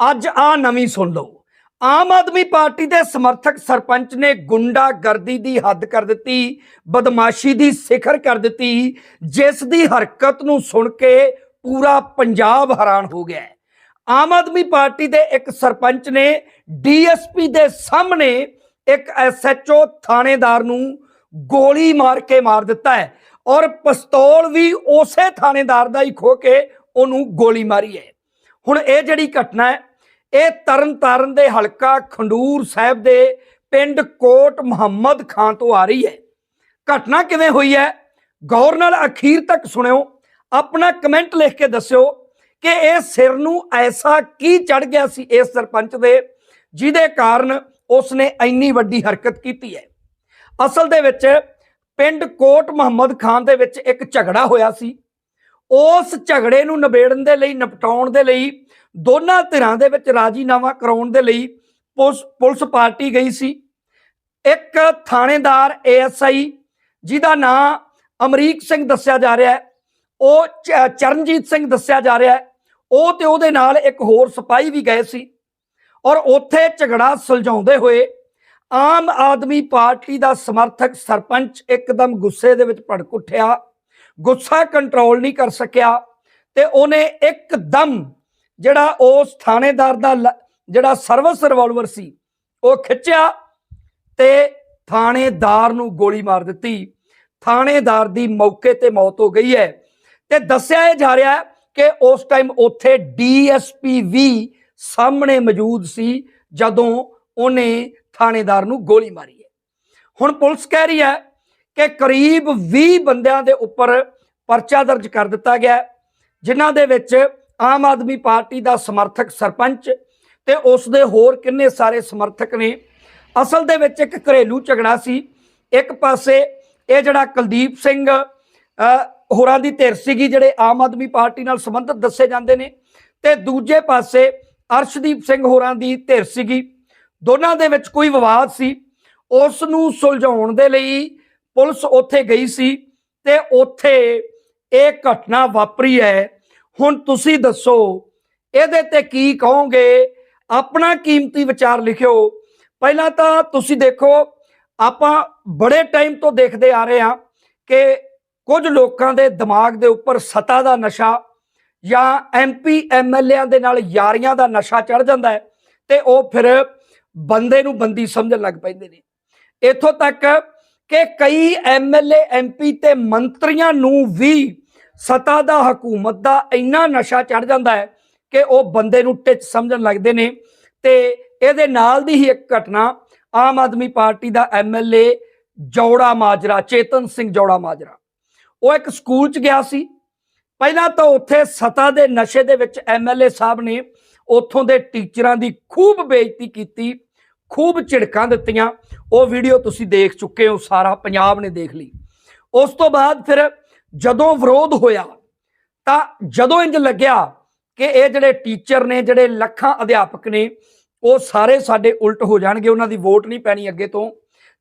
ਅੱਜ ਆ ਨਵੀਂ ਸੁਣ ਲਓ। ਆਮ ਆਦਮੀ ਪਾਰਟੀ ਦੇ ਸਮਰਥਕ ਸਰਪੰਚ ਨੇ ਗੁੰਡਾਗਰਦੀ ਦੀ ਹੱਦ ਕਰ ਦਿੱਤੀ, ਬਦਮਾਸ਼ੀ ਦੀ ਸਿਖਰ ਕਰ ਦਿੱਤੀ, ਜਿਸ ਦੀ ਹਰਕਤ ਨੂੰ ਸੁਣ ਕੇ ਪੂਰਾ ਪੰਜਾਬ ਹੈਰਾਨ ਹੋ ਗਿਆ ਆਮ ਆਦਮੀ ਪਾਰਟੀ ਦੇ ਇੱਕ ਸਰਪੰਚ ਨੇ ਡੀਐਸਪੀ ਦੇ ਸਾਹਮਣੇ ਇੱਕ ਐਸਐਚਓ ਥਾਣੇਦਾਰ ਨੂੰ ਗੋਲੀ ਮਾਰ ਕੇ ਮਾਰ ਦਿੱਤਾ ਹੈ ਔਰ ਪਿਸਤੌਲ ਵੀ ਉਸੇ ਥਾਣੇਦਾਰ ਦਾ ਹੀ ਖੋ ਕੇ ਉਹਨੂੰ ਗੋਲੀ ਮਾਰੀ ਹੈ। ਹੁਣ ਇਹ ਜਿਹੜੀ ਘਟਨਾ ਹੈ ਇਹ ਤਰਨਤਾਰਨ ਦੇ ਹਲਕਾ ਖੰਡੂਰ ਸਾਹਿਬ ਦੇ ਪਿੰਡ ਕੋਟ ਮੁਹੰਮਦ ਖਾਨ ਤੋਂ ਆ ਰਹੀ ਹੈ। ਘਟਨਾ ਕਿਵੇਂ ਹੋਈ ਹੈ? ਗੌਰ ਨਾਲ ਅਖੀਰ ਤੱਕ ਸੁਣਿਓ। ਆਪਣਾ ਕਮੈਂਟ ਲਿਖ ਕੇ ਦੱਸਿਓ ਕਿ ਇਹ ਸਿਰ ਨੂੰ ਐਸਾ ਕੀ ਚੜ ਗਿਆ ਸੀ ਇਸ ਸਰਪੰਚ ਦੇ, ਜਿਹਦੇ ਕਾਰਨ ਉਸਨੇ ਇੰਨੀ ਵੱਡੀ ਹਰਕਤ ਕੀਤੀ ਹੈ। ਅਸਲ ਦੇ ਵਿੱਚ ਪਿੰਡ ਕੋਟ ਮੁਹੰਮਦ ਖਾਨ ਦੇ ਵਿੱਚ ਇੱਕ ਝਗੜਾ ਹੋਇਆ ਸੀ। ਉਸ ਝਗੜੇ ਨੂੰ ਨਿਬੇੜਨ ਦੇ ਲਈ, ਨਿਪਟਾਉਣ ਦੇ ਲਈ, ਦੋਨਾਂ ਧਿਰਾਂ ਦੇ ਵਿੱਚ ਰਾਜੀਨਾਮਾ ਕਰਾਉਣ ਦੇ ਲਈ ਪੁਲਿਸ ਪੁਲਿਸ ਪਾਰਟੀ ਗਈ ਸੀ। ਇੱਕ ਥਾਣੇਦਾਰ ਏਐਸਆਈ ਜਿਹਦਾ ਨਾਮ ਅਮਰੀਕ ਸਿੰਘ ਦੱਸਿਆ ਜਾ ਰਿਹਾ ਹੈ। ਉਹ ਚ- ਚਰਨਜੀਤ ਸਿੰਘ ਦੱਸਿਆ ਜਾ ਰਿਹਾ ਹੈ। ਉਹ ਤੇ ਉਹਦੇ ਨਾਲ ਇੱਕ ਹੋਰ ਸਿਪਾਹੀ ਵੀ ਗਏ ਸੀ ਔਰ ਉੱਥੇ ਝਗੜਾ ਸੁਲਝਾਉਂਦੇ ਹੋਏ ਆਮ ਆਦਮੀ ਪਾਰਟੀ ਦਾ ਸਮਰਥਕ ਸਰਪੰਚ ਇੱਕਦਮ ਗੁੱਸੇ ਦੇ ਵਿੱਚ ਭੜਕ ਉੱਠਿਆ। ਗੁੱਸਾ ਕੰਟਰੋਲ ਨਹੀਂ ਕਰ ਸਕਿਆ ਤੇ ਉਹਨੇ ਇੱਕਦਮ ਜਿਹੜਾ ਉਸ ਥਾਣੇਦਾਰ ਦਾ ਲ- ਜਿਹੜਾ ਸਰਵਿਸ ਰਿਵਾਲਵਰ ਸੀ, ਉਹ ਖਿੱਚਿਆ ਤੇ ਥਾਣੇਦਾਰ ਨੂੰ ਗੋਲੀ ਮਾਰ ਦਿੱਤੀ। ਥਾਣੇਦਾਰ ਦੀ ਮੌਕੇ ਤੇ ਮੌਤ ਹੋ ਗਈ ਹੈ ਤੇ ਦੱਸਿਆ ਇਹ ਜਾ ਰਿਹਾ ਕਿ ਉਸ ਟਾਈਮ ਉੱਥੇ ਡੀਐਸਪੀ ਵੀ ਸਾਹਮਣੇ ਮੌਜੂਦ ਸੀ ਜਦੋਂ ਉਹਨੇ ਥਾਣੇਦਾਰ ਨੂੰ ਗੋਲੀ ਮਾਰੀ ਹੈ। ਹੁਣ ਪੁਲਿਸ ਕਹਿ ਰਹੀ ਹੈ ਕਿ ਕਰੀਬ 20 ਬੰਦਿਆਂ ਦੇ ਉੱਪਰ ਪਰਚਾ ਦਰਜ ਕਰ ਦਿੱਤਾ ਗਿਆ ਜਿਨ੍ਹਾਂ ਦੇ ਵਿੱਚ ਆਮ ਆਦਮੀ ਪਾਰਟੀ ਦਾ ਸਮਰਥਕ ਸਰਪੰਚ ਤੇ ਉਸ ਦੇ ਹੋਰ ਕਿੰਨੇ ਸਾਰੇ ਸਮਰਥਕ ਨੇ। ਅਸਲ ਦੇ ਵਿੱਚ ਇੱਕ ਘਰੇਲੂ ਝਗੜਾ ਸੀ। ਇੱਕ ਪਾਸੇ ਇਹ ਜਿਹੜਾ ਕੁਲਦੀਪ ਸਿੰਘ ਹੋਰਾਂ ਦੀ ਧਿਰ ਸੀਗੀ, ਜਿਹੜੇ ਆਮ ਆਦਮੀ ਪਾਰਟੀ ਨਾਲ ਸੰਬੰਧਿਤ ਦੱਸੇ ਜਾਂਦੇ ਨੇ, ਤੇ ਦੂਜੇ ਪਾਸੇ ਅਰਸ਼ਦੀਪ ਸਿੰਘ ਹੋਰਾਂ ਦੀ ਧਿਰ ਸੀਗੀ। ਦੋਨਾਂ ਦੇ ਵਿੱਚ ਕੋਈ ਵਿਵਾਦ ਸੀ। ਉਸ ਨੂੰ ਸੁਲਝਾਉਣ ਦੇ ਲਈ ਪੁਲਿਸ ਉੱਥੇ ਗਈ ਸੀ ਤੇ ਉੱਥੇ ਇਹ ਘਟਨਾ ਵਾਪਰੀ ਹੈ। ਹੁਣ ਤੁਸੀਂ ਦੱਸੋ, ਇਹਦੇ ਤੇ ਕੀ ਕਹੋਗੇ? ਆਪਣਾ ਕੀਮਤੀ ਵਿਚਾਰ ਲਿਖਿਓ। ਪਹਿਲਾਂ ਤਾਂ ਤੁਸੀਂ ਦੇਖੋ, ਆਪਾਂ ਬੜੇ ਟਾਈਮ ਤੋਂ ਦੇਖਦੇ ਆ ਰਹੇ ਹਾਂ ਕਿ ਕੁਝ ਲੋਕਾਂ ਦੇ ਦਿਮਾਗ ਦੇ ਉੱਪਰ ਸਤਾ ਦਾ ਨਸ਼ਾ ਜਾਂ ਐਮਪੀ ਐਮਐਲਏਆਂ ਦੇ ਨਾਲ ਯਾਰੀਆਂ ਦਾ ਨਸ਼ਾ ਚੜ ਜਾਂਦਾ ਹੈ ਤੇ ਉਹ ਫਿਰ ਬੰਦੇ ਨੂੰ ਬੰਦੀ ਸਮਝਣ ਲੱਗ ਪੈਂਦੇ ਨੇ। ਇੱਥੋਂ ਤੱਕ ਕਿ ਕਈ ਐਮਐਲਏ ਐਮਪੀ ਤੇ ਮੰਤਰੀਆਂ ਨੂੰ ਵੀ ਸਤਾ ਦਾ ਹਕੂਮਤ ਦਾ ਇੰਨਾ ਨਸ਼ਾ ਚੜ ਜਾਂਦਾ ਹੈ ਕਿ ਉਹ ਬੰਦੇ ਨੂੰ ਟਿਚ ਸਮਝਣ ਲੱਗਦੇ ਨੇ ਤੇ ਇਹਦੇ ਨਾਲ ਦੀ ਹੀ ਇੱਕ ਘਟਨਾ ਆਮ ਆਦਮੀ ਪਾਰਟੀ ਦਾ ਐਮਐਲਏ ਜੌੜਾ ਮਾਜਰਾ, ਚੇਤਨ ਸਿੰਘ ਜੌੜਾ ਮਾਜਰਾ। ਉਹ ਇੱਕ ਸਕੂਲ ਚ ਗਿਆ ਸੀ। ਪਹਿਲਾਂ ਤਾਂ ਉੱਥੇ ਸਤਾ ਦੇ ਨਸ਼ੇ ਦੇ ਵਿੱਚ ਐਮਐਲਏ ਸਾਹਿਬ ਨੇ ਉੱਥੋਂ ਦੇ ਟੀਚਰਾਂ ਦੀ ਖੂਬ ਬੇਇੱਜ਼ਤੀ ਕੀਤੀ। ਖੂਬ ਝਿੜਕਾਂ ਦਿੱਤੀਆਂ। ਉਹ ਵੀਡੀਓ ਤੁਸੀਂ ਦੇਖ ਚੁੱਕੇ ਹੋ, ਸਾਰਾ ਪੰਜਾਬ ਨੇ ਦੇਖ ਲਈ। ਉਸ ਤੋਂ ਬਾਅਦ ਫਿਰ ਜਦੋਂ ਵਿਰੋਧ ਹੋਇਆ, ਤਾਂ ਜਦੋਂ ਇੰਜ ਲੱਗਿਆ ਕਿ ਇਹ ਜਿਹੜੇ ਟੀਚਰ ਨੇ, ਜਿਹੜੇ ਲੱਖਾਂ ਅਧਿਆਪਕ ਨੇ, ਉਹ ਸਾਰੇ ਸਾਡੇ ਉਲਟ ਹੋ ਜਾਣਗੇ, ਉਹਨਾਂ ਦੀ ਵੋਟ ਨਹੀਂ ਪੈਣੀ ਅੱਗੇ ਤੋਂ,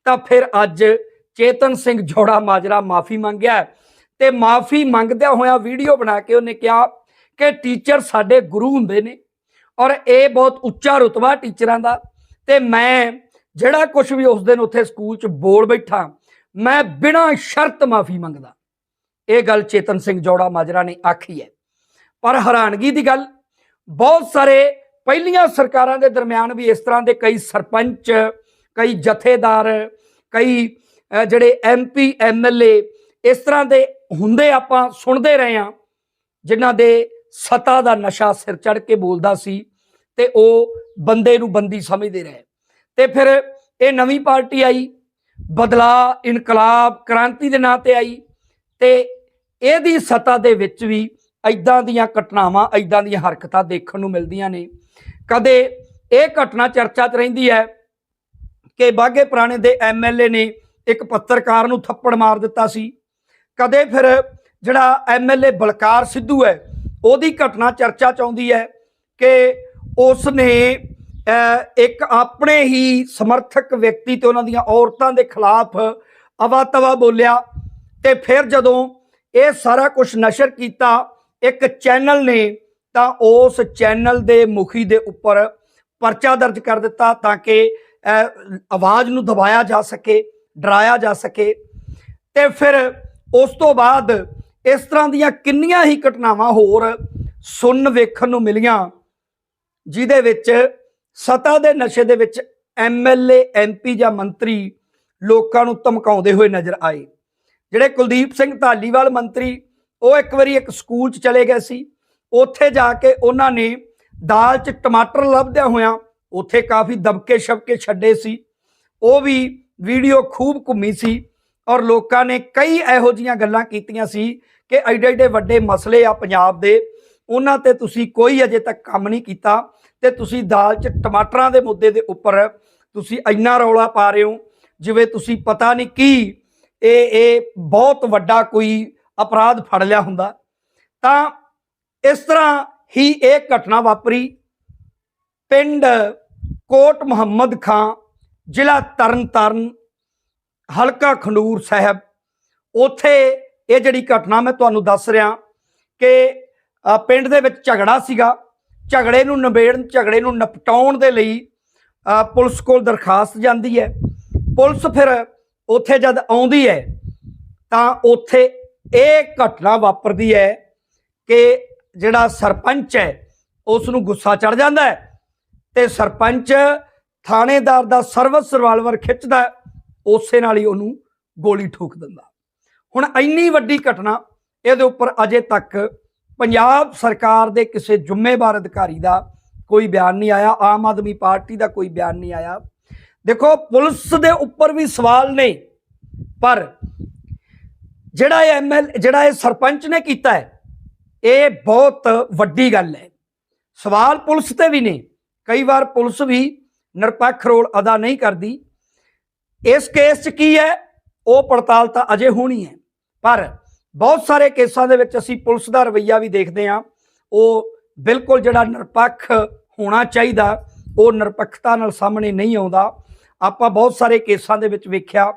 ਤਾਂ ਫਿਰ ਅੱਜ ਚੇਤਨ ਸਿੰਘ ਜੋੜਾ ਮਾਜਰਾ ਮਾਫੀ ਮੰਗਿਆ ਹੈ ਤੇ ਮਾਫੀ ਮੰਗਦਿਆਂ ਹੋਇਆ ਵੀਡੀਓ ਬਣਾ ਕੇ ਉਹਨੇ ਕਿਹਾ ਕਿ ਟੀਚਰ ਸਾਡੇ ਗੁਰੂ ਹੁੰਦੇ ਨੇ ਔਰ ਇਹ ਬਹੁਤ ਉੱਚਾ ਰੁਤਬਾ ਟੀਚਰਾਂ ਦਾ। ਤੇ ਮੈਂ ਜਿਹੜਾ ਕੁਝ ਵੀ ਉਸ ਦਿਨ ਉੱਥੇ ਸਕੂਲ 'ਚ ਬੋਲ ਬੈਠਾ ਮੈਂ ਬਿਨਾਂ ਸ਼ਰਤ ਮਾਫੀ ਮੰਗਦਾ। ਇਹ ਗੱਲ ਚੇਤਨ ਸਿੰਘ ਜੋੜਾ ਮਾਜਰਾ ਨੇ ਆਖੀ ਹੈ। ਪਰ ਹੈਰਾਨਗੀ ਦੀ ਗੱਲ ਬਹੁਤ ਸਾਰੇ ਪਹਿਲੀਆਂ ਸਰਕਾਰਾਂ ਦੇ ਦਰਮਿਆਨ ਵੀ ਇਸ ਤਰ੍ਹਾਂ ਦੇ ਕਈ ਸਰਪੰਚ ਕਈ ਜਥੇਦਾਰ ਕਈ ਅਹ, ਜਿਹੜੇ ਐਮਪੀ ਐਮਐਲਏ ਇਸ ਤਰ੍ਹਾਂ ਦੇ ਹੁੰਦੇ ਆਪਾਂ ਸੁਣਦੇ ਰਹੇ ਹਾਂ ਜਿਨ੍ਹਾਂ ਦੇ ਸਤਾ ਦਾ ਨਸ਼ਾ ਸਿਰ ਚੜ ਕੇ ਬੋਲਦਾ ਸੀ ਤੇ ਉਹ ਬੰਦੇ ਨੂੰ ਬੰਦੀ ਸਮਝਦੇ ਰਹੇ। ਤੇ ਫਿਰ ਇਹ ਨਵੀਂ ਪਾਰਟੀ ਆਈ ਬਦਲਾ ਇਨਕਲਾਬ, ਕ੍ਰਾਂਤੀ ਦੇ ਨਾਂ ਤੇ ਆਈ ਤੇ ਇਹਦੀ ਸਤਾ ਦੇ ਵਿੱਚ ਵੀ ਐਦਾਂ ਦੀਆਂ ਘਟਨਾਵਾਂ ਐਦਾਂ ਦੀਆਂ ਹਰਕਤਾਂ ਦੇਖਣ ਨੂੰ ਮਿਲਦੀਆਂ ਨੇ। ਕਦੇ ਇਹ ਘਟਨਾ ਚਰਚਾ 'ਚ ਰਹਿੰਦੀ ਹੈ ਕਿ ਬਾਗੇ ਪੁਰਾਣੇ ਦੇ ਐਮਐਲਏ ਨੇ ਇੱਕ ਪੱਤਰਕਾਰ ਨੂੰ ਥੱਪੜ ਮਾਰ ਦਿੱਤਾ ਸੀ। ਕਦੇ ਫਿਰ ਜਿਹੜਾ ਐਮਐਲਏ ਬਲਕਾਰ ਸਿੱਧੂ ਹੈ, ਉਹਦੀ ਘਟਨਾ ਚਰਚਾ 'ਚ ਆਉਂਦੀ ਹੈ ਕਿ ਉਸ ਨੇ ਇੱਕ ਆਪਣੇ ਹੀ ਸਮਰਥਕ ਵਿਅਕਤੀ ਤੇ ਉਹਨਾਂ ਦੀਆਂ ਔਰਤਾਂ ਦੇ ਖਿਲਾਫ ਅਵਾ ਤਵਾ ਬੋਲਿਆ ਤੇ ਫਿਰ ਜਦੋਂ ਇਹ ਸਾਰਾ ਕੁਝ ਨਸ਼ਰ ਕੀਤਾ ਇੱਕ ਚੈਨਲ ਨੇ, ਤਾਂ ਉਸ ਚੈਨਲ ਦੇ ਮੁਖੀ ਦੇ ਉੱਪਰ ਪਰਚਾ ਦਰਜ ਕਰ ਦਿੱਤਾ ਤਾਂ ਕਿ ਆਵਾਜ਼ ਨੂੰ ਦਬਾਇਆ ਜਾ ਸਕੇ, ਡਰਾਇਆ ਜਾ ਸਕੇ। ਤੇ ਫਿਰ ਉਸ ਤੋਂ ਬਾਅਦ ਇਸ ਤਰ੍ਹਾਂ ਦੀਆਂ ਕਿੰਨੀਆਂ ਹੀ ਘਟਨਾਵਾਂ ਹੋਰ ਸੁਣਨ ਵੇਖਣ ਨੂੰ ਮਿਲੀਆਂ, ਜਿਹਦੇ ਵਿੱਚ ਸਤਾ ਦੇ ਨਸ਼ੇ ਦੇ ਵਿੱਚ ਐਮਐਲਏ ਐਮਪੀ ਜਾਂ ਮੰਤਰੀ ਲੋਕਾਂ ਨੂੰ ਧਮਕਾਉਂਦੇ ਹੋਏ ਨਜ਼ਰ ਆਏ। ਜਿਹੜੇ ਕੁਲਦੀਪ ਸਿੰਘ ਧਾਲੀਵਾਲ ਮੰਤਰੀ, ਉਹ ਇੱਕ ਵਾਰੀ ਇੱਕ ਸਕੂਲ 'ਚ ਚਲੇ ਗਏ ਸੀ। ਉੱਥੇ ਜਾ ਕੇ ਉਹਨਾਂ ਨੇ ਦਾਲ 'ਚ ਟਮਾਟਰ ਲੱਭਦਿਆਂ ਹੋਇਆਂ ਉੱਥੇ ਕਾਫੀ ਦਬਕੇ ਛਪਕੇ ਛੱਡੇ ਸੀ। ਉਹ ਵੀ ਵੀਡੀਓ ਖੂਬ ਘੁੰਮੀ ਸੀ ਔਰ ਲੋਕਾਂ ਨੇ ਕਈ ਇਹੋ ਜੀਆਂ ਗੱਲਾਂ ਕੀਤੀਆਂ ਸੀ ਕਿ ਐਡੇ ਐਡੇ ਵੱਡੇ ਮਸਲੇ ਆ ਪੰਜਾਬ ਦੇ। ਉਹਨਾਂ ਤੇ ਤੁਸੀਂ ਕੋਈ ਅਜੇ ਤੱਕ ਕੰਮ ਨਹੀਂ ਕੀਤਾ। ਤੇ ਤੁਸੀਂ ਦਾਲ 'ਚ ਟਮਾਟਰਾਂ ਦੇ ਮੁੱਦੇ ਦੇ ਉੱਪਰ ਤੁਸੀਂ ਇੰਨਾ ਰੌਲਾ ਪਾ ਰਹੇ ਹੋ, ਜਿਵੇਂ ਤੁਸੀਂ ਪਤਾ ਨਹੀਂ ਕੀ, ਇਹ ਇਹ ਬਹੁਤ ਵੱਡਾ ਕੋਈ ਅਪਰਾਧ ਫੜ ਲਿਆ ਹੁੰਦਾ। ਤਾਂ ਇਸ ਤਰ੍ਹਾਂ ਹੀ ਇਹ ਘਟਨਾ ਵਾਪਰੀ। ਪਿੰਡ ਕੋਟ ਮੁਹੰਮਦ ਖਾਂ, ਜ਼ਿਲ੍ਹਾ ਤਰਨਤਾਰਨ, ਹਲਕਾ ਖੰਡੂਰ ਸਾਹਿਬ। ਉਥੇ ਇਹ ਜਿਹੜੀ ਘਟਨਾ ਮੈਂ ਤੁਹਾਨੂੰ ਦੱਸ ਰਿਹਾ ਕਿ ਪਿੰਡ ਦੇ ਵਿੱਚ ਝਗੜਾ ਸੀਗਾ। ਝਗੜੇ ਨੂੰ ਨਿਬੇੜਨ ਝਗੜੇ ਨੂੰ ਨਿਪਟਾਉਣ ਦੇ ਲਈ ਪੁਲਿਸ ਕੋਲ ਦਰਖਾਸਤ ਜਾਂਦੀ ਹੈ। ਪੁਲਿਸ ਫਿਰ ਉੱਥੇ ਜਦ ਆਉਂਦੀ ਹੈ, ਤਾਂ ਉੱਥੇ ਇਹ ਘਟਨਾ ਵਾਪਰਦੀ ਹੈ ਕਿ ਜਿਹੜਾ ਸਰਪੰਚ ਹੈ ਉਸ ਨੂੰ ਗੁੱਸਾ ਚੜ ਜਾਂਦਾ ਹੈ ਤੇ ਸਰਪੰਚ ਥਾਣੇਦਾਰ ਦਾ ਸਰਵਿਸ ਰਿਵਾਲਵਰ ਖਿੱਚਦਾ ਉਸੇ ਨਾਲ ਹੀ ਉਹਨੂੰ ਗੋਲੀ ਠੋਕ ਦਿੰਦਾ। ਹੁਣ ਇੰਨੀ ਵੱਡੀ ਘਟਨਾ, ਇਹਦੇ ਉੱਪਰ ਅਜੇ ਤੱਕ ਪੰਜਾਬ ਸਰਕਾਰ ਦੇ ਕਿਸੇ ਜ਼ਿੰਮੇਵਾਰ ਅਧਿਕਾਰੀ ਦਾ ਕੋਈ ਬਿਆਨ ਨਹੀਂ ਆਇਆ, ਆਮ ਆਦਮੀ ਪਾਰਟੀ ਦਾ ਕੋਈ ਬਿਆਨ ਨਹੀਂ ਆਇਆ। ਦੇਖੋ, ਪੁਲਿਸ ਦੇ ਉੱਪਰ ਵੀ ਸਵਾਲ ਨੇ, ਪਰ ਜਿਹੜਾ ਇਹ ਐਮਐਲ ਜਿਹੜਾ ਇਹ ਸਰਪੰਚ ਨੇ ਕੀਤਾ ਹੈ, ਇਹ ਬਹੁਤ ਵੱਡੀ ਗੱਲ ਹੈ। ਸਵਾਲ ਪੁਲਿਸ ਤੇ ਵੀ ਨੇ, ਕਈ ਵਾਰ ਪੁਲਿਸ ਵੀ ਨਿਰਪੱਖ ਰੋਲ ਅਦਾ ਨਹੀਂ ਕਰਦੀ। ਇਸ ਕੇਸ 'ਚ ਕੀ ਹੈ? ਉਹ ਪੜਤਾਲ ਤਾਂ ਅਜੇ ਹੋਣੀ ਹੈ, ਪਰ ਬਹੁਤ ਸਾਰੇ ਕੇਸਾਂ ਦੇ ਵਿੱਚ ਅਸੀਂ ਪੁਲਿਸ ਦਾ ਰਵੱਈਆ ਵੀ ਦੇਖਦੇ ਹਾਂ। ਉਹ ਬਿਲਕੁਲ ਜਿਹੜਾ ਨਿਰਪੱਖ ਹੋਣਾ ਚਾਹੀਦਾ, ਉਹ ਨਿਰਪੱਖਤਾ ਨਾਲ ਸਾਹਮਣੇ ਨਹੀਂ ਆਉਂਦਾ। ਆਪਾਂ ਬਹੁਤ ਸਾਰੇ ਕੇਸਾਂ ਦੇ ਵਿੱਚ ਵੇਖਿਆ।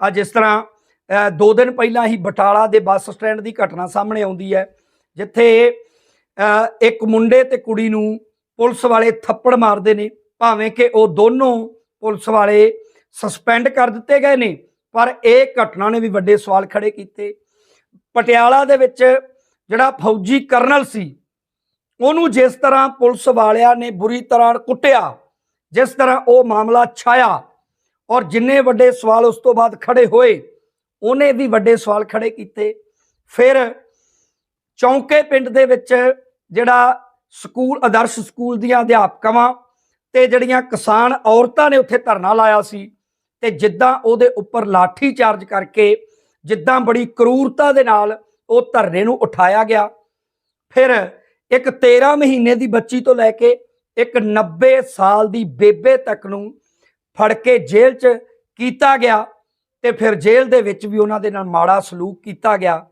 ਆ ਜਿਸ ਤਰ੍ਹਾਂ ਦੋ ਦਿਨ ਪਹਿਲਾਂ ਹੀ ਬਟਾਲਾ ਦੇ ਬੱਸ ਸਟੈਂਡ ਦੀ ਘਟਨਾ ਸਾਹਮਣੇ ਆਉਂਦੀ ਹੈ, ਜਿੱਥੇ ਇੱਕ ਮੁੰਡੇ ਤੇ ਕੁੜੀ ਨੂੰ ਪੁਲਿਸ ਵਾਲੇ ਥੱਪੜ ਮਾਰਦੇ ਨੇ, ਭਾਵੇਂ ਕਿ ਉਹ ਦੋਨੋਂ ਪੁਲਿਸ ਵਾਲੇ ਸਸਪੈਂਡ ਕਰ ਦਿੱਤੇ ਗਏ ਨੇ, ਪਰ ਇਹ ਘਟਨਾ ਨੇ ਵੀ ਵੱਡੇ ਸਵਾਲ ਖੜੇ ਕੀਤੇ। ਪਟਿਆਲਾ ਦੇ ਵਿੱਚ ਜਿਹੜਾ ਫੌਜੀ ਕਰਨਲ ਸੀ, ਉਹਨੂੰ ਜਿਸ ਤਰ੍ਹਾਂ ਪੁਲਿਸ ਵਾਲਿਆਂ ਨੇ ਬੁਰੀ ਤਰ੍ਹਾਂ ਕੁੱਟਿਆ, ਜਿਸ ਤਰ੍ਹਾਂ ਉਹ ਮਾਮਲਾ ਛਾਇਆ ਔਰ ਜਿੰਨੇ ਵੱਡੇ ਸਵਾਲ ਉਸ ਤੋਂ ਬਾਅਦ ਖੜੇ ਹੋਏ, ਉਹਨੇ ਵੀ ਵੱਡੇ ਸਵਾਲ ਖੜੇ ਕੀਤੇ। ਫਿਰ ਚੌਂਕੇ ਪਿੰਡ ਦੇ ਵਿੱਚ ਜਿਹੜਾ ਸਕੂਲ, ਆਦਰਸ਼ ਸਕੂਲ ਦੀਆਂ ਅਧਿਆਪਕਾਵਾਂ ਤੇ ਜਿਹੜੀਆਂ ਕਿਸਾਨ ਔਰਤਾਂ ਨੇ ਉੱਥੇ ਧਰਨਾ ਲਾਇਆ ਸੀ ਤੇ ਜਿੱਦਾਂ ਉਹਦੇ ਉੱਪਰ ਲਾਠੀ ਚਾਰਜ ਕਰਕੇ ਜਿੱਦਾਂ ਬੜੀ ਕਰੂਰਤਾ ਦੇ ਨਾਲ ਉਹ ਧਰਨੇ ਨੂੰ ਉਠਾਇਆ ਗਿਆ। ਫਿਰ ਇੱਕ 13 ਮਹੀਨੇ ਦੀ ਬੱਚੀ ਤੋਂ ਲੈ ਕੇ ਇੱਕ 90 ਸਾਲ ਦੀ ਬੇਬੇ ਤੱਕ ਨੂੰ ਫੜ ਕੇ ਜੇਲ੍ਹ 'ਚ ਕੀਤਾ ਗਿਆ ਤੇ ਫਿਰ ਜੇਲ੍ਹ ਦੇ ਵਿੱਚ ਵੀ ਉਹਨਾਂ ਦੇ ਨਾਲ ਮਾੜਾ ਸਲੂਕ ਕੀਤਾ ਗਿਆ।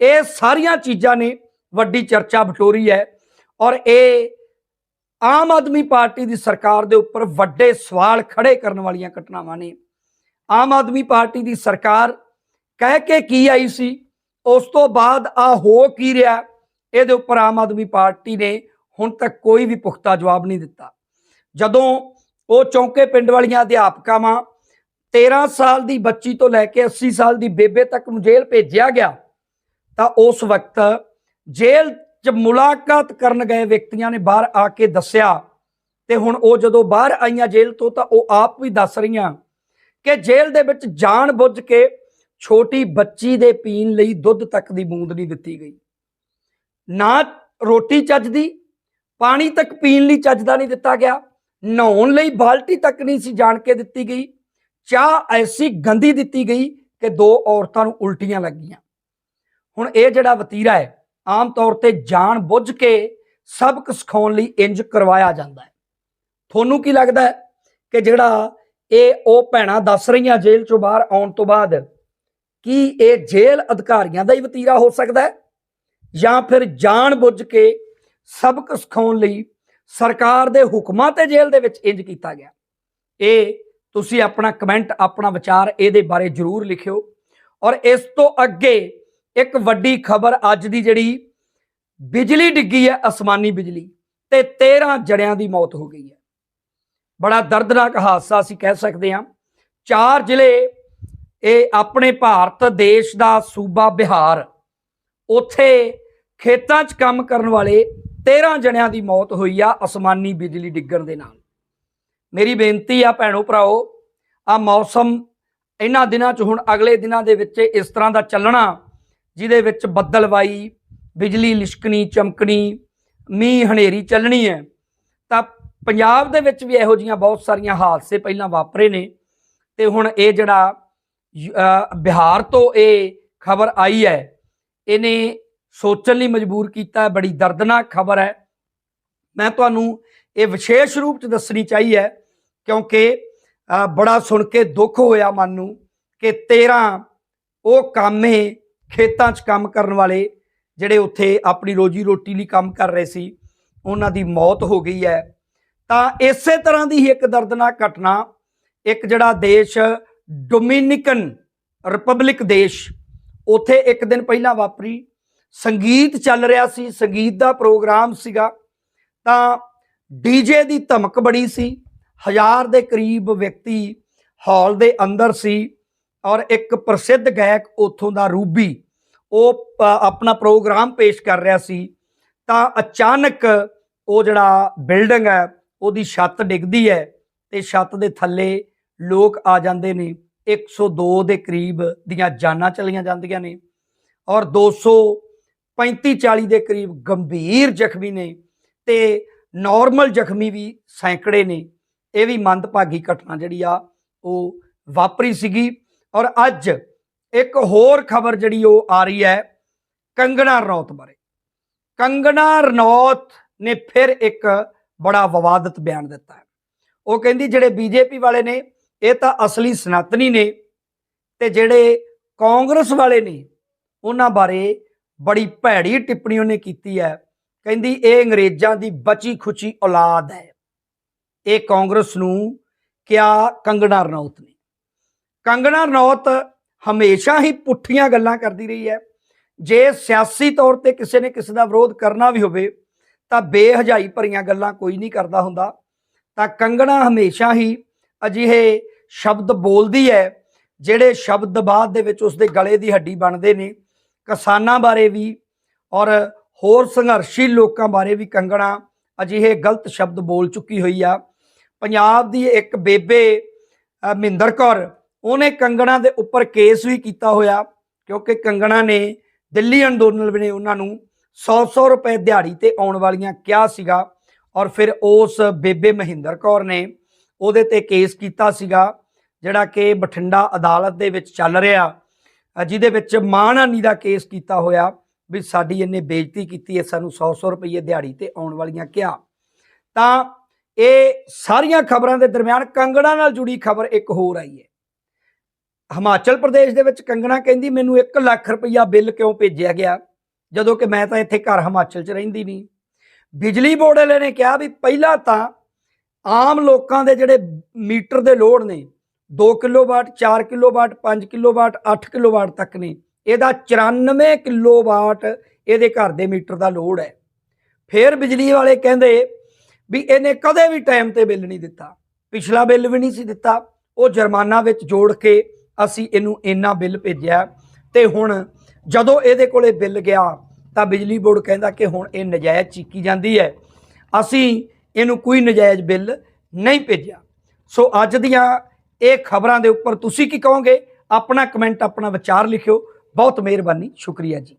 ਇਹ ਸਾਰੀਆਂ ਚੀਜ਼ਾਂ ਨੇ ਵੱਡੀ ਚਰਚਾ ਬਟੋਰੀ ਹੈ ਔਰ ਇਹ ਆਮ ਆਦਮੀ ਪਾਰਟੀ ਦੀ ਸਰਕਾਰ ਦੇ ਉੱਪਰ ਵੱਡੇ ਸਵਾਲ ਖੜੇ ਕਰਨ ਵਾਲੀਆਂ ਘਟਨਾਵਾਂ ਨੇ। ਆਮ ਆਦਮੀ ਪਾਰਟੀ ਦੀ ਸਰਕਾਰ ਕਹਿ ਕੇ ਕੀ ਆਈ ਸੀ? ਉਸ ਤੋਂ ਬਾਅਦ ਆ ਹੋ ਕੀ ਰਿਹਾ? ਇਹਦੇ ਉੱਪਰ ਆਮ ਆਦਮੀ ਪਾਰਟੀ ਨੇ ਹੁਣ ਤੱਕ ਕੋਈ ਵੀ ਪੁਖਤਾ ਜਵਾਬ ਨਹੀਂ ਦਿੱਤਾ। ਜਦੋਂ ਉਹ ਚੌਂਕੇ ਪਿੰਡ ਵਾਲੀਆਂ ਅਧਿਆਪਕਾਵਾਂ 13 ਸਾਲ ਦੀ ਬੱਚੀ ਤੋਂ ਲੈ ਕੇ 80 ਸਾਲ ਦੀ ਬੇਬੇ ਤੱਕ ਨੂੰ ਜੇਲ੍ਹ ਭੇਜਿਆ ਗਿਆ, ਤਾਂ ਉਸ ਵਕਤ ਜੇਲ੍ਹ 'ਚ ਮੁਲਾਕਾਤ ਕਰਨ ਗਏ ਵਿਅਕਤੀਆਂ ਨੇ ਬਾਹਰ ਆ ਕੇ ਦੱਸਿਆ ਤੇ ਹੁਣ ਉਹ ਜਦੋਂ ਬਾਹਰ ਆਈਆਂ ਜੇਲ੍ਹ ਤੋਂ ਤਾਂ ਉਹ ਆਪ ਵੀ ਦੱਸ ਰਹੀਆਂ ਕਿ ਜੇਲ੍ਹ ਦੇ ਵਿੱਚ ਜਾਣ ਬੁੱਝ ਕੇ ਛੋਟੀ ਬੱਚੀ ਦੇ ਪੀਣ ਲਈ ਦੁੱਧ ਤੱਕ ਦੀ ਬੂੰਦ ਨਹੀਂ ਦਿੱਤੀ ਗਈ। ਨਾ ਰੋਟੀ ਚੱਜ ਦੀ ਪਾਣੀ ਤੱਕ ਪੀਣ ਲਈ ਚੱਜ ਦਾ ਨਹੀਂ ਦਿੱਤਾ ਗਿਆ। ਨਹਾਉਣ ਲਈ ਬਾਲਟੀ ਤੱਕ ਨਹੀਂ ਸੀ ਜਾਣ ਕੇ ਦਿੱਤੀ ਗਈ। ਚਾਹ ਐਸੀ ਗੰਦੀ ਦਿੱਤੀ ਗਈ ਕਿ ਦੋ ਔਰਤਾਂ ਨੂੰ ਉਲਟੀਆਂ ਲੱਗੀਆਂ। ਹੁਣ ਇਹ ਜਿਹੜਾ ਵਤੀਰਾ ਹੈ, ਆਮ ਤੌਰ ਤੇ ਜਾਣ ਬੁੱਝ ਕੇ ਸਬਕ ਸਿਖਾਉਣ ਲਈ ਇੰਜ ਕਰਵਾਇਆ ਜਾਂਦਾ ਹੈ। ਤੁਹਾਨੂੰ ਕੀ ਲੱਗਦਾ ਹੈ ਕਿ ਜਿਹੜਾ ਇਹ ਉਹ ਭੈਣਾਂ ਦੱਸ ਰਹੀਆਂ ਜੇਲ੍ਹ ਚੋਂ ਬਾਹਰ ਆਉਣ ਤੋਂ ਬਾਅਦ ਕੀ ਇਹ ਜੇਲ੍ਹ ਅਧਿਕਾਰੀਆਂ ਦਾ ਹੀ ਵਤੀਰਾ ਹੋ ਸਕਦਾ ਹੈ ਜਾਂ ਫਿਰ ਜਾਣ ਬੁੱਝ ਕੇ ਸਬਕ ਸਿਖਾਉਣ ਲਈ ਸਰਕਾਰ ਦੇ ਹੁਕਮਾਂ ਤੇ ਜੇਲ੍ਹ ਦੇ ਵਿੱਚ ਇੰਜ ਕੀਤਾ ਗਿਆ। ਇਹ ਤੁਸੀਂ ਆਪਣਾ ਕਮੈਂਟ, ਆਪਣਾ ਵਿਚਾਰ ਇਹਦੇ ਬਾਰੇ ਜਰੂਰ ਲਿਖਿਓ। ਔਰ ਇਸ ਤੋਂ ਅੱਗੇ ਇੱਕ ਵੱਡੀ ਖਬਰ ਅੱਜ ਦੀ ਜਿਹੜੀ ਬਿਜਲੀ ਡਿੱਗੀ ਹੈ, ਅਸਮਾਨੀ ਬਿਜਲੀ, ਤੇ 13 ਜੜਿਆਂ ਦੀ ਮੌਤ ਹੋ ਗਈ ਹੈ। ਬੜਾ ਦਰਦਨਾਕ ਹਾਦਸਾ ਅਸੀਂ ਕਹਿ ਸਕਦੇ ਹਾਂ। ਚਾਰ ਜ਼ਿਲ੍ਹੇ ਇਹ ਆਪਣੇ ਭਾਰਤ ਦੇਸ਼ ਦਾ ਸੂਬਾ ਬਿਹਾਰ। ਉੱਥੇ ਖੇਤਾਂ 'ਚ ਕੰਮ ਕਰਨ ਵਾਲੇ 13 ਜਣਿਆਂ ਦੀ ਮੌਤ ਹੋਈ ਆ ਅਸਮਾਨੀ ਬਿਜਲੀ ਡਿੱਗਣ ਦੇ ਨਾਲ। ਮੇਰੀ ਬੇਨਤੀ ਆ ਭੈਣੋ ਭਰਾਓ, ਆ ਮੌਸਮ ਇਹਨਾਂ ਦਿਨਾਂ 'ਚ ਹੁਣ ਅਗਲੇ ਦਿਨਾਂ ਦੇ ਵਿੱਚ ਇਸ ਤਰ੍ਹਾਂ ਦਾ ਚੱਲਣਾ, ਜਿਹਦੇ ਵਿੱਚ ਬੱਦਲਵਾਈ, ਬਿਜਲੀ ਲਿਸ਼ਕਣੀ, ਚਮਕਣੀ, ਮੀਂਹ ਹਨੇਰੀ ਚੱਲਣੀ ਹੈ, ਤਾਂ ਪੰਜਾਬ ਦੇ ਵਿੱਚ ਵੀ ਇਹੋ ਜੀਆਂ ਬਹੁਤ ਸਾਰੀਆਂ ਹਾਦਸੇ ਪਹਿਲਾਂ ਵਾਪਰੇ ਨੇ, ਤੇ ਹੁਣ ਇਹ ਜਿਹੜਾ ਬਿਹਾਰ ਤੋਂ ਇਹ ਖਬਰ ਆਈ ਹੈ। ਇਹਨੇ ਸੋਚਣ ਲਈ ਮਜਬੂਰ ਕੀਤਾ ਹੈ ਬੜੀ ਦਰਦਨਾਕ ਖਬਰ ਹੈ। ਮੈਂ ਤੁਹਾਨੂੰ ਇਹ ਵਿਸ਼ੇਸ਼ ਰੂਪ ਚ ਦੱਸਣੀ ਚਾਹੀ ਹੈ, ਕਿਉਂਕਿ ਬੜਾ ਸੁਣ ਕੇ ਦੁੱਖ ਹੋਇਆ ਮਨ ਨੂੰ ਕਿ 13 ਉਹ ਕਾਮੇ ਖੇਤਾਂ 'ਚ ਕੰਮ ਕਰਨ ਵਾਲੇ ਜਿਹੜੇ ਉੱਥੇ ਆਪਣੀ ਰੋਜੀ ਰੋਟੀ ਲਈ ਕੰਮ ਕਰ ਰਹੇ ਸੀ, ਉਹਨਾਂ ਦੀ ਮੌਤ ਹੋ ਗਈ ਹੈ। ਤਾਂ ਇਸੇ ਤਰ੍ਹਾਂ ਦੀ ਹੀ ਇੱਕ ਦਰਦਨਾਕ ਘਟਨਾ, ਇੱਕ ਜਿਹੜਾ ਦੇਸ਼ ਡੋਮਿਨਿਕਨ ਰਿਪਬਲਿਕ ਦੇਸ਼ ਉੱਥੇ ਇੱਕ ਦਿਨ ਪਹਿਲਾਂ ਵਾਪਰੀ। ਸੰਗੀਤ ਚੱਲ ਰਿਹਾ ਸੀ, ਸੰਗੀਤ ਦਾ ਪ੍ਰੋਗਰਾਮ ਸੀਗਾ। ਤਾਂ ਡੀਜੇ ਦੀ ਧਮਕ ਬੜੀ ਸੀ। ਹਜ਼ਾਰ ਦੇ ਕਰੀਬ ਵਿਅਕਤੀ ਹਾਲ ਦੇ ਅੰਦਰ ਸੀ ਔਰ ਇੱਕ ਪ੍ਰਸਿੱਧ ਗਾਇਕ ਉੱਥੋਂ ਦਾ ਰੂਬੀ, ਉਹ ਆਪਣਾ ਪ੍ਰੋਗਰਾਮ ਪੇਸ਼ ਕਰ ਰਿਹਾ ਸੀ। ਤਾਂ ਅਚਾਨਕ ਉਹ ਜਿਹੜਾ ਬਿਲਡਿੰਗ ਹੈ, ਉਹਦੀ ਛੱਤ ਡਿੱਗਦੀ ਹੈ ਤੇ ਛੱਤ ਦੇ ਥੱਲੇ ਲੋਕ ਆ ਜਾਂਦੇ ਨੇ 102 ਦੇ ਕਰੀਬ ਦੀਆਂ ਜਾਨਾਂ ਚਲੀਆਂ ਜਾਂਦੀਆਂ ਨੇ ਔਰ 235 40 ਦੇ ਕਰੀਬ ਗੰਭੀਰ ਜ਼ਖਮੀ ਨੇ ਤੇ ਨਾਰਮਲ ਜ਼ਖਮੀ ਵੀ ਸੈਂਕੜੇ ਨੇ। ਇਹ ਵੀ ਮੰਦਭਾਗੀ ਘਟਨਾ ਜਿਹੜੀ ਆ, ਉਹ ਵਾਪਰੀ ਸੀਗੀ ਔਰ ਅੱਜ ਇੱਕ ਹੋਰ ਖਬਰ ਜਿਹੜੀ ਉਹ ਆ ਰਹੀ ਹੈ ਕੰਗਣਾ ਰਣੌਤ ਬਾਰੇ। ਕੰਗਣਾ ਰਣੌਤ ਨੇ ਫਿਰ ਇੱਕ ਬੜਾ ਵਿਵਾਦਤ ਬਿਆਨ ਦਿੱਤਾ ਹੈ। ਉਹ ਕਹਿੰਦੀ ਜਿਹੜੇ ਬੀਜੇਪੀ ਵਾਲੇ ਨੇ ਇਹ ਤਾਂ ਅਸਲੀ ਸਨਾਤਨੀ ਨੇ ਤੇ ਜਿਹੜੇ ਕਾਂਗਰਸ ਵਾਲੇ ਨੇ, ਉਹਨਾਂ ਬਾਰੇ ਬੜੀ ਭੈੜੀ ਟਿੱਪਣੀ ਉਹਨੇ ਕੀਤੀ ਹੈ। ਕਹਿੰਦੀ, ਇਹ ਅੰਗਰੇਜ਼ਾਂ ਦੀ ਬਚੀ ਖੁਚੀ ਔਲਾਦ ਹੈ। ਇਹ ਕਾਂਗਰਸ ਨੂੰ ਕਿਆ ਕੰਗਣਾ ਰਣੌਤ ਨੇ? ਕੰਗਣਾ ਰਣੌਤ ਹਮੇਸ਼ਾ ਹੀ ਪੁੱਠੀਆਂ ਗੱਲਾਂ ਕਰਦੀ ਰਹੀ ਹੈ। ਜੇ ਸਿਆਸੀ ਤੌਰ ਤੇ ਕਿਸੇ ਨੇ ਕਿਸੇ ਦਾ ਵਿਰੋਧ ਕਰਨਾ ਵੀ ਹੋਵੇ, ਤਾਂ ਬੇਹਜਾਈ ਭਰੀਆਂ ਗੱਲਾਂ ਕੋਈ ਨਹੀਂ ਕਰਦਾ ਹੁੰਦਾ। ਤਾਂ ਕੰਗਣਾ ਹਮੇਸ਼ਾ ਹੀ ਅਜਿਹੇ ਸ਼ਬਦ ਬੋਲਦੀ ਹੈ, ਜਿਹੜੇ ਸ਼ਬਦ ਬਾਅਦ ਦੇ ਵਿੱਚ ਉਸਦੇ ਗਲੇ ਦੀ ਹੱਡੀ ਬਣਦੇ ਨੇ। ਕਿਸਾਨਾਂ ਬਾਰੇ ਵੀ ਔਰ ਹੋਰ ਸੰਘਰਸ਼ੀ ਲੋਕਾਂ ਬਾਰੇ ਵੀ ਕੰਗਣਾ ਅਜਿਹੇ ਗਲਤ ਸ਼ਬਦ ਬੋਲ ਚੁੱਕੀ ਹੋਈ ਆ। ਪੰਜਾਬ ਦੀ ਇੱਕ ਬੇਬੇ ਮਹਿੰਦਰ ਕੌਰ, ਉਹਨੇ ਕੰਗਣਾ ਦੇ ਉੱਪਰ ਕੇਸ ਵੀ ਕੀਤਾ ਹੋਇਆ, ਕਿਉਂਕਿ ਕੰਗਣਾ ਨੇ ਦਿੱਲੀ ਅੰਦੋਲਨ ਨੇ ਉਹਨਾਂ ਨੂੰ 100-100 ਰੁਪਏ ਦਿਹਾੜੀ ਤੇ ਆਉਣ ਵਾਲੀਆਂ ਕਿਹਾ ਸੀਗਾ ਔਰ ਫਿਰ ਉਸ ਬੇਬੇ ਮਹਿੰਦਰ ਕੌਰ ਨੇ ਉਹਦੇ ਤੇ ਕੇਸ ਕੀਤਾ ਸੀਗਾ, ਜਿਹੜਾ ਕਿ ਬਠਿੰਡਾ ਅਦਾਲਤ ਦੇ ਵਿੱਚ ਚੱਲ ਰਿਹਾ ਜਿਹਦੇ ਵਿੱਚ ਮਾਣਹਾਨੀ ਦਾ ਕੇਸ ਕੀਤਾ ਹੋਇਆ, ਵੀ ਸਾਡੀ ਇਹਨੇ ਬੇਇੱਜ਼ਤੀ ਕੀਤੀ ਹੈ, ਸਾਨੂੰ 100-100 ਰੁਪਏ ਦਿਹਾੜੀ ਤੇ ਆਉਣ ਵਾਲੀਆਂ ਕਿਹਾ ਤਾਂ ਇਹ ਸਾਰੀਆਂ ਖਬਰਾਂ ਦੇ ਦਰਮਿਆਨ ਕੰਗਣਾ ਨਾਲ ਜੁੜੀ ਖਬਰ ਇੱਕ ਹੋਰ ਆਈ ਹੈ। ਹਿਮਾਚਲ ਪ੍ਰਦੇਸ਼ ਦੇ ਵਿੱਚ ਕੰਗਣਾ ਕਹਿੰਦੀ, ਮੈਨੂੰ 1 ਲੱਖ ਰੁਪਈਆ ਬਿੱਲ ਕਿਉਂ ਭੇਜਿਆ ਗਿਆ? ਜਦੋਂ ਕਿ ਮੈਂ ਤਾਂ ਇੱਥੇ ਘਰ ਹਿਮਾਚਲ 'ਚ ਰਹਿੰਦੀ ਨਹੀਂ। ਬਿਜਲੀ ਬੋਰਡ ਵਾਲੇ ਨੇ ਕਿਹਾ ਵੀ ਪਹਿਲਾਂ ਤਾਂ ਆਮ ਲੋਕਾਂ ਦੇ ਜਿਹੜੇ ਮੀਟਰ ਦੇ ਲੋਡ ਨੇ 2 ਕਿਲੋਵਾਟ 4 ਕਿਲੋਵਾਟ 5 ਕਿਲੋਵਾਟ 8 ਕਿਲੋਵਾਟ ਤੱਕ ਨੇ, ਇਹਦਾ 94 ਕਿਲੋਵਾਟ ਇਹਦੇ ਘਰ ਦੇ ਮੀਟਰ ਦਾ ਲੋਡ ਹੈ। ਫਿਰ ਬਿਜਲੀ ਵਾਲੇ ਕਹਿੰਦੇ ਵੀ ਇਹਨੇ ਕਦੇ ਵੀ ਟਾਈਮ ਤੇ ਬਿੱਲ ਨਹੀਂ ਦਿੱਤਾ। ਪਿਛਲਾ ਬਿੱਲ ਵੀ ਨਹੀਂ ਸੀ ਦਿੱਤਾ। ਉਹ ਜੁਰਮਾਨਾ ਵਿੱਚ ਜੋੜ ਕੇ ਅਸੀਂ ਇਹਨੂੰ ਇੰਨਾ ਬਿੱਲ ਭੇਜਿਆ ਤੇ ਹੁਣ ਜਦੋਂ ਇਹਦੇ ਕੋਲੇ ਬਿੱਲ ਗਿਆ ਤਾਂ ਬਿਜਲੀ ਬੋਰਡ ਕਹਿੰਦਾ ਕਿ ਹੁਣ ਇਹ ਨਜਾਇਜ਼ ਚੀਕੀ ਜਾਂਦੀ ਹੈ। ਅਸੀਂ ਇਹਨੂੰ ਕੋਈ ਨਜਾਇਜ਼ ਬਿੱਲ ਨਹੀਂ ਭੇਜਿਆ। ਸੋ ਅੱਜ ਦੀਆਂ ਇਹ ਖਬਰਾਂ ਦੇ ਉੱਪਰ ਤੁਸੀਂ ਕੀ ਕਹੋਗੇ? ਆਪਣਾ ਕਮੈਂਟ ਆਪਣਾ ਵਿਚਾਰ ਲਿਖਿਓ। ਬਹੁਤ ਮਿਹਰਬਾਨੀ। ਸ਼ੁਕਰੀਆ ਜੀ।